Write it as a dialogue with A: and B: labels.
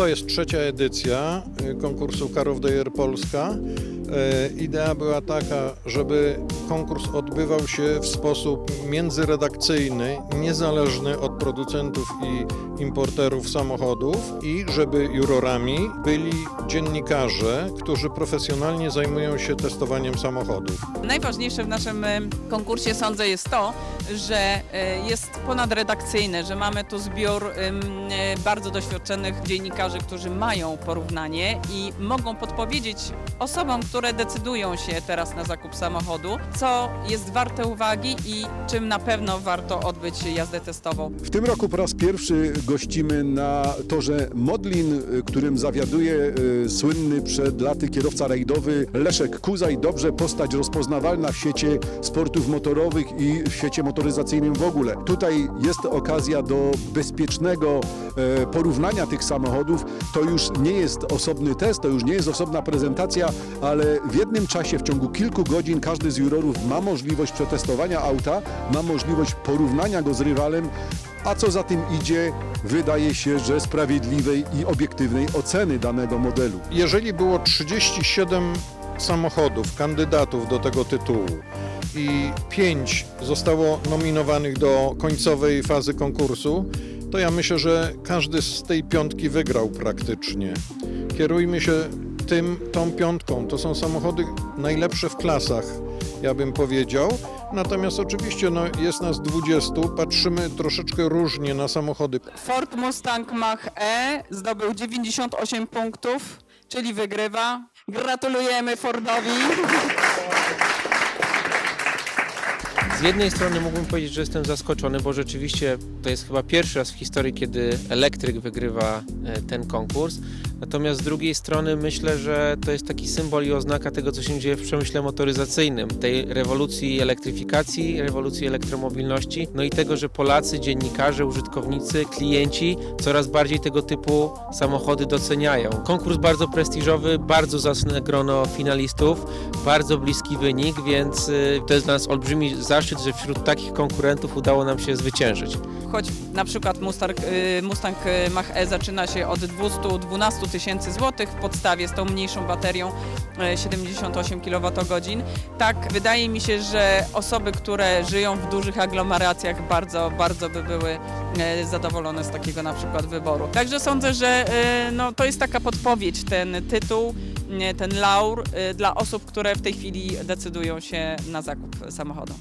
A: To jest trzecia edycja y, konkursu Car of Polska. E, Idea była taka, żeby konkurs odbywał się w sposób międzyredakcyjny, niezależny od producentów i importerów samochodów i żeby jurorami byli dziennikarze, którzy profesjonalnie zajmują się testowaniem samochodów.
B: Najważniejsze w naszym e, konkursie sądzę jest to, że e, jest ponadredakcyjny, że mamy tu zbiór bardzo doświadczonych dziennikarzy, którzy mają porównanie i mogą podpowiedzieć osobom, które decydują się teraz na zakup samochodu, co jest warte uwagi i czym na pewno warto odbyć jazdę testową.
C: W tym roku po raz pierwszy gościmy na torze Modlin, y, którym zawiaduje y, słynny przed laty kierowca rajdowy Leszek Kuzaj. Dobrze postać rozpoznawalna w świecie sportów motorowych i w świecie motoryzacyjnym w ogóle. Tutaj jest okazja do bezpiecznego e, porównania tych samochodów. To już nie jest osobny test, to już nie jest osobna prezentacja, ale w jednym czasie, w ciągu kilku godzin, każdy z jurorów ma możliwość przetestowania auta, ma możliwość porównania go z rywalem, a co za tym idzie, wydaje się, że sprawiedliwej i obiektywnej oceny danego modelu.
A: Jeżeli było 37 samochodów, kandydatów do tego tytułu i 5 zostało nominowanych do końcowej fazy konkursu, to ja myślę, że każdy z tej piątki wygrał praktycznie. Kierujmy się tym, tą piątką. To są samochody najlepsze w klasach, ja bym powiedział. Natomiast oczywiście no, jest nas 20, patrzymy troszeczkę różnie na samochody.
B: Ford Mustang Mach-E zdobył 98 punktów, czyli wygrywa. Gratulujemy Fordowi.
D: Z jednej strony mógłbym powiedzieć, że jestem zaskoczony, bo rzeczywiście to jest chyba pierwszy raz w historii, kiedy elektryk wygrywa e, ten konkurs. Natomiast z drugiej strony myślę, że to jest taki symbol i oznaka tego, co się dzieje w przemyśle motoryzacyjnym, tej rewolucji elektryfikacji, rewolucji elektromobilności, no i tego, że Polacy, dziennikarze, użytkownicy, klienci coraz bardziej tego typu samochody doceniają. Konkurs bardzo prestiżowy, bardzo zacne grono finalistów, bardzo bliski wynik, więc y, to jest dla nas olbrzymi zaszczyt, że wśród takich konkurentów udało nam się zwyciężyć.
B: Choć na przykład Mustang, y, Mustang y, Mach-E zaczyna się od 212 tysięcy złotych w podstawie z tą mniejszą baterią y, 78 kWh, tak wydaje mi się, że osoby, które żyją w dużych aglomeracjach bardzo, bardzo by były y, zadowolone z takiego na przykład wyboru. Także sądzę, że y, no, to jest taka podpowiedź, ten tytuł, y, ten laur y, dla osób, które w tej chwili decydują się na zakup samochodu.